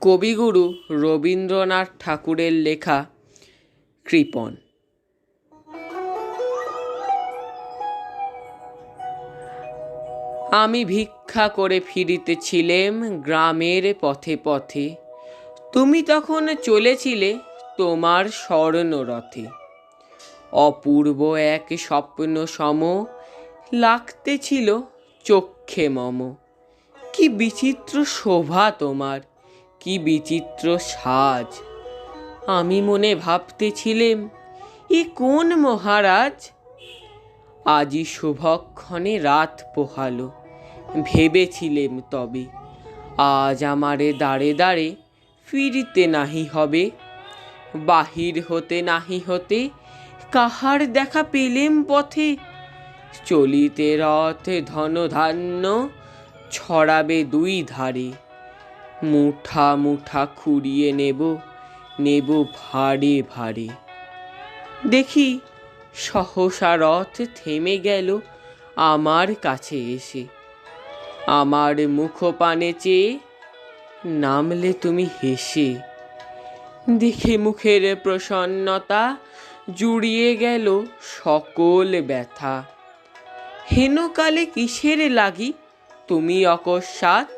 কবিগুরু রবীন্দ্রনাথ ঠাকুরের লেখা কৃপণ আমি ভিক্ষা করে ফিরিতেছিলেম গ্রামের পথে পথে। তুমি তখন চলেছিলে তোমার স্বর্ণরথে অপূর্ব এক স্বপ্ন সম লাগতেছিল চক্ষে মম। কি বিচিত্র শোভা তোমার। কি বিচিত্র সাজ। আমি মনে ভাবতেছিলেম, এ কোন মহারাজ? আজি শুভক্ষণে রাত পোহালো, ভেবেছিলেম তবে, আজ আমারে দাঁড়ে দাঁড়ে ফিরিতে নাহি হবে, বাহির হতে নাহি হতে কাহার দেখা পেলেম পথে? চলিতে রথে ধন ধান্য ছড়াবে দুই ধারে মুঠা মুঠা খুঁড়িয়ে নেব নেব ভারে ভারে। দেখি সহসা রথ থেমে গেল আমার কাছে এসে। আমার মুখপানে চেয়ে নামলে তুমি হেসে। দেখে মুখের প্রসন্নতা জুড়িয়ে গেল সকল ব্যথা। হেনকালে কিসের লাগি? তুমি অকস্মাৎ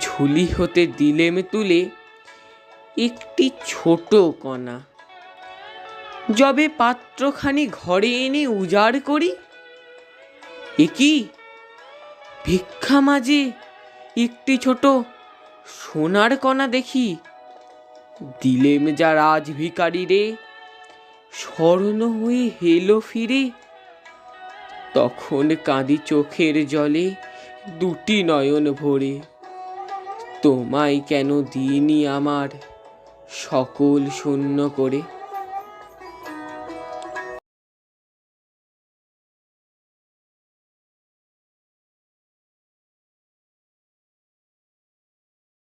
ঝুলি হতে দিলেম তুলে, একটি ছোট কণা। যবে পাত্রখানি ঘরে এনে উজাড় করি, এ কি? ভিক্ষা মাঝে একটি ছোট সোনার কণা দেখি। দিলেম যা রাজ ভিকারি রে, স্বর্ণ হয়ে হেলো ফিরে। তখন কাঁদি চোখের জলে দুটি নয়ন ভরে। তোমায় কেন দিইনি আমার সকল শূন্য করে?